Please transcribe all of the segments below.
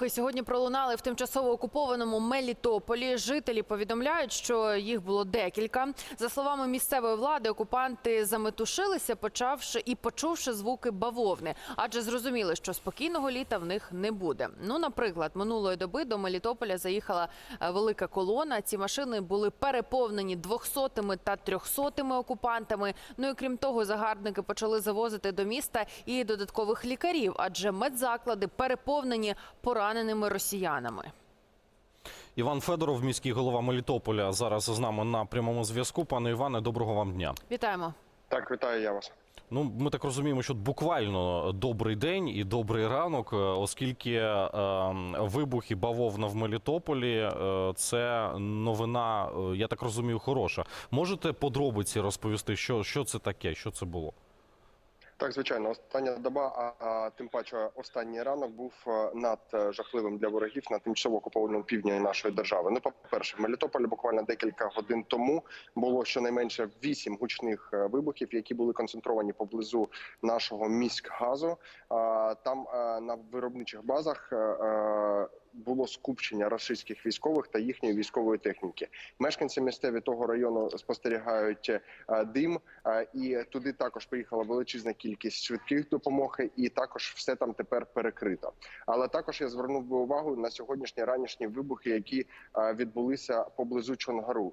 вибухи сьогодні пролунали в тимчасово окупованому Мелітополі. Жителі повідомляють, що їх було декілька. За словами місцевої влади, окупанти заметушилися, почавши і почувши звуки бавовни, адже зрозуміли, що спокійного літа в них не буде. Ну, наприклад, минулої доби до Мелітополя заїхала е, велика колона. Ці машини були переповнені двохсотими та трьохсотими окупантами. Ну і крім того, загарбники почали завозити до міста і додаткових лікарів, адже медзаклади переповнені пораненими росіянами. Іван Федоров, міський голова Мелітополя, зараз з нами на прямому зв'язку. Пане Іване, доброго вам дня. Вітаємо. Так, вітаю я вас. Ну, ми так розуміємо, що буквально добрий день і добрий ранок, е, оскільки е, вибух і бавовна в Мелітополі е, це новина, е, я так розумію, хороша. Можете подробиці розповісти, що, що це таке, що це було? Так, звичайно, остання доба, а, а тим паче останній ранок був е, над е, жахливим для ворогів на тимчасово окупованому півдні нашої держави. Ну, по перше, в Мелітополі буквально декілька годин тому було щонайменше вісім гучних е, вибухів, які були концентровані поблизу нашого міськгазу. Там на виробничих базах. Було скупчення російських військових та їхньої військової техніки. Мешканці місцеві того району спостерігають е, дим, е, і туди також приїхала величезна кількість швидких допомог, і також все там тепер перекрито. Але також я звернув би увагу на сьогоднішні ранішні вибухи, які е, відбулися поблизу Чонгару.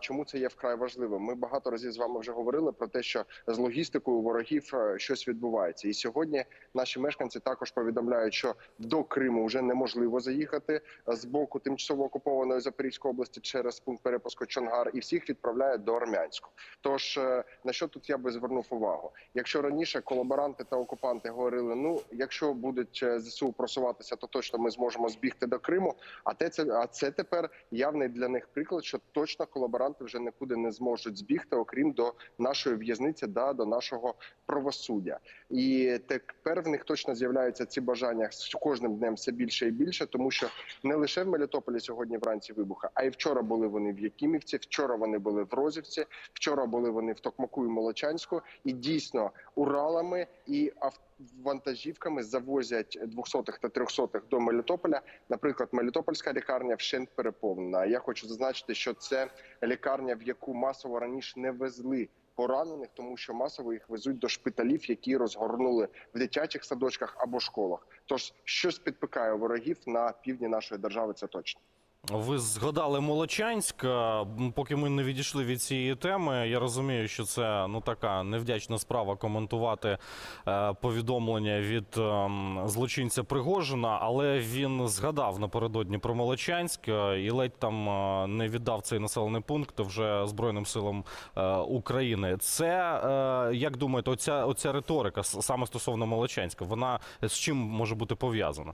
Чому це є вкрай важливим? Ми багато разів з вами вже говорили про те, що з логістикою ворогів щось відбувається, і сьогодні наші мешканці також повідомляють, що до Криму вже неможливо заїхати з боку тимчасово окупованої Запорізької області через пункт перепуску Чонгар, і всіх відправляють до Армянську. Тож е, на що тут я би звернув увагу? Якщо раніше колаборанти та окупанти говорили: ну якщо будуть е, зсу просуватися, то точно ми зможемо збігти до Криму. А те це а це тепер явний для них приклад, що точно колаборанти вже нікуди не зможуть збігти, окрім до нашої в'язниці, да до нашого правосуддя. І тепер в них точно з'являються ці бажання з кожним днем все більше і більше, тому що не лише в Мелітополі сьогодні вранці вибуха, а й вчора були вони в Якимівці, вчора вони були в Розівці, вчора були вони в Токмаку і Молочанську, і дійсно Уралами і вантажівками завозять 200-х та 300-х до Мелітополя. Наприклад, Мелітопольська лікарня вщент переповнена. Я хочу зазначити, що це лікарня, в яку масово раніше не везли поранених, тому що масово їх везуть до шпиталів, які розгорнули в дитячих садочках або школах. Тож щось підпикає ворогів на півдні нашої держави. Це точно. Ви згадали Молочанськ. Е, Поки ми не відійшли від цієї теми, я розумію, що це ну така невдячна справа коментувати е, повідомлення від ем, злочинця Пригожина, але він згадав напередодні про Молочанськ е, і ледь там е, не віддав цей населений пункт вже Збройним силам е, України. Це е, як думаєте, оця, оця риторика саме стосовно Молочанська, вона з чим може бути пов'язана?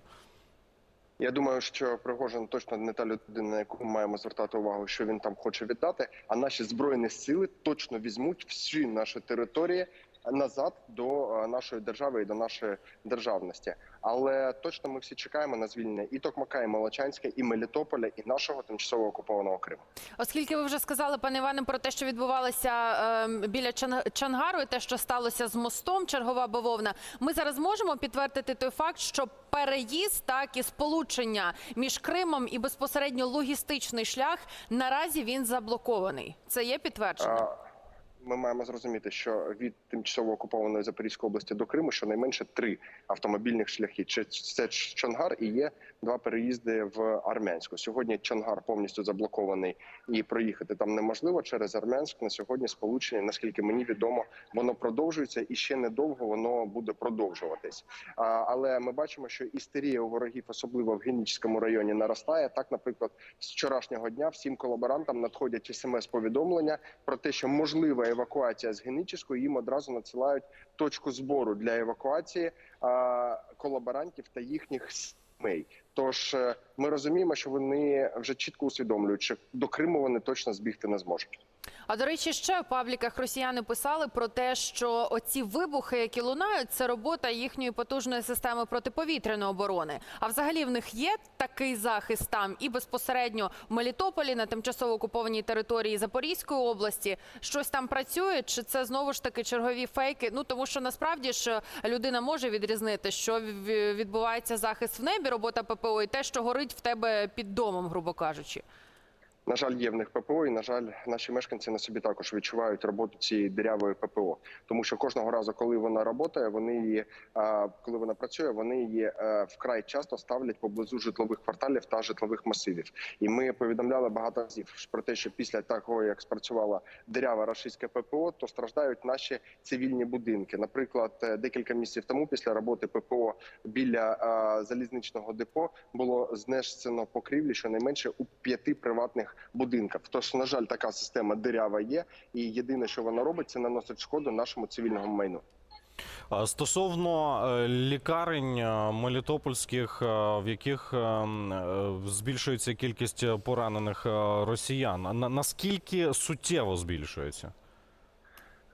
Я думаю, що Пригожин точно не та людина, на яку ми маємо звертати увагу, що він там хоче віддати. А наші збройні сили точно візьмуть всі наші території назад до е, нашої держави і до нашої державності. Але точно ми всі чекаємо на звільнення і Токмака, і Молочанська, і Мелітополя, і нашого тимчасово окупованого Криму. Оскільки ви вже сказали, пане Іване, про те, що відбувалося ем, біля Чан- Чангару, і те, що сталося з мостом, чергова бавовна, ми зараз можемо підтвердити той факт, що переїзд, так і сполучення між Кримом і безпосередньо логістичний шлях наразі він заблокований. Це є підтвердження? Ми маємо зрозуміти, що від тимчасово окупованої Запорізької області до Криму щонайменше три автомобільних шляхи. Це Чонгар і є два переїзди в Армянську. Сьогодні Чонгар повністю заблокований і проїхати там неможливо через Армянськ. На сьогодні сполучення, наскільки мені відомо, воно продовжується і ще недовго воно буде продовжуватись. Але ми бачимо, що істерія у ворогів, особливо в Генічському районі, наростає. Так, наприклад, з вчорашнього дня всім колаборантам надходять смс-повідомлення про те, що можлива евакуація з Генічської, їм одразу надсилають точку збору для евакуації колаборантів та їхніх сімей. Тож е, ми розуміємо, що вони вже чітко усвідомлюють, що до Криму вони точно збігти не зможуть. А до речі, ще в пабліках росіяни писали про те, що оці вибухи, які лунають, це робота їхньої потужної системи протиповітряної оборони. А взагалі в них є такий захист там і безпосередньо в Мелітополі на тимчасово окупованій території Запорізької області. Щось там працює, чи це знову ж таки чергові фейки? Ну тому що насправді ж людина може відрізнити, що відбувається захист в небі, робота ППО, і те, що горить в тебе під домом, грубо кажучи. На жаль, є в них ППО, і на жаль, наші мешканці на собі також відчувають роботу цієї дирявої ППО, тому що кожного разу, коли вона працює, вони її коли вона працює, вони її е, вкрай часто ставлять поблизу житлових кварталів та житлових масивів. І ми повідомляли багато разів про те, що після того, як спрацювала дирява рашистське ППО, то страждають наші цивільні будинки. Наприклад, е, декілька місяців тому, після роботи ППО біля залізничного депо, було знесено покрівлі щонайменше у п'яти приватних будинках. Тож, на жаль, така система дирява є, і єдине, що вона робить, це наносить шкоду нашому цивільному майну. Стосовно е, лікарень е, мелітопольських, е, в яких е, м, е, збільшується кількість поранених росіян, на- наскільки суттєво збільшується?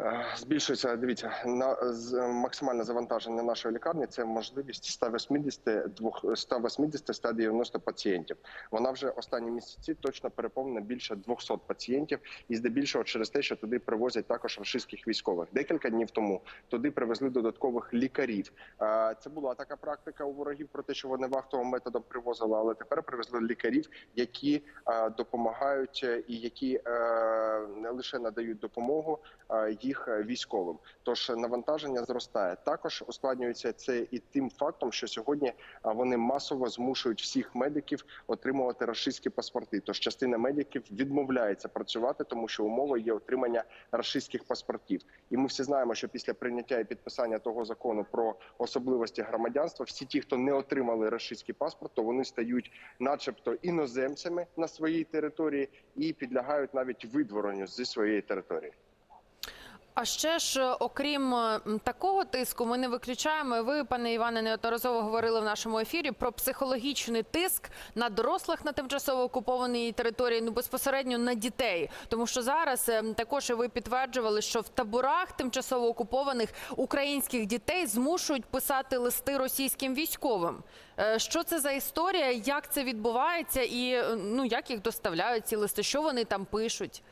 Е, Збільшується, дивіться, на з- максимальне завантаження нашої лікарні це можливість 180, двох- 180 190 пацієнтів. Вона вже останні місяці точно переповнена більше 200 пацієнтів, і здебільшого через те, що туди привозять також російських військових. Декілька днів тому туди привезли додаткових лікарів. Е, Це була така практика у ворогів про те, що вони вахтовим методом привозили, але тепер привезли лікарів, які е, допомагають е, і які е, не лише надають допомогу їх е, військовим. Тож навантаження зростає. Також ускладнюється це і тим фактом, що сьогодні е, вони масово змушують всіх медиків отримувати рашистські паспорти. Тож частина медиків відмовляється працювати, тому що умовою є отримання рашистських паспортів. І ми всі знаємо, що після прийняття і підписання того закону про особливості громадянства, всі ті, хто не отримали рашистський паспорт, то вони стають, начебто, іноземцями на своїй території і підлягають навіть видворенню зі своєї території. А ще ж, е, окрім е, такого тиску, ми не виключаємо. Ви, пане Іване, неодноразово говорили в нашому ефірі про психологічний тиск на дорослих на тимчасово окупованій території, ну безпосередньо на дітей. Тому що зараз е, також ви підтверджували, що в таборах тимчасово окупованих українських дітей змушують писати листи російським військовим. Е, Що це за історія? Як це відбувається, і ну як їх доставляють ці листи? Що вони там пишуть?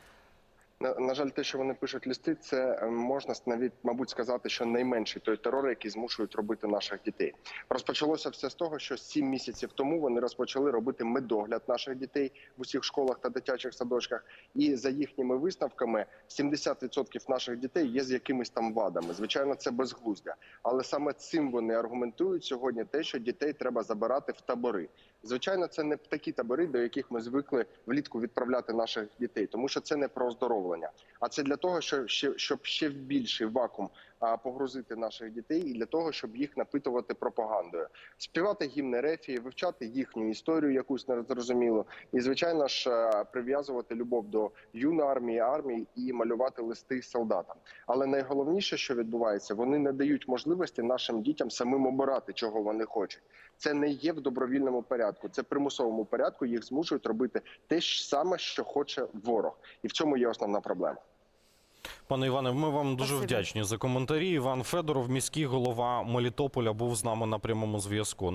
На, жаль, те, що вони пишуть листи, це е, можна навіть, мабуть, сказати, що найменший той терор, який змушують робити наших дітей. Розпочалося все з того, що сім місяців тому вони розпочали робити медогляд наших дітей в усіх школах та дитячих садочках. І за їхніми висновками, 70% наших дітей є з якимись там вадами. Звичайно, це безглуздя. Але саме цим вони аргументують сьогодні те, що дітей треба забирати в табори. Звичайно, це не такі табори, до яких ми звикли влітку відправляти наших дітей, тому що це не про оздоровлення, а це для того, щоб ще щоб ще більший вакуум погрузити наших дітей, і для того, щоб їх напитувати пропагандою, співати гімни рефії, вивчати їхню історію, якусь незрозумілу, і звичайно ж прив'язувати любов до юної армії, армії і малювати листи солдатам. Але найголовніше, що відбувається, вони не дають можливості нашим дітям самим обирати, чого вони хочуть. Це не є в добровільному порядку, це в примусовому порядку. Їх змушують робити те ж саме, що хоче ворог, і в цьому є основна проблема. Пане Іване, ми вам дуже Спасибо. вдячні за коментарі. Іван Федоров, міський голова Мелітополя, був з нами на прямому зв'язку.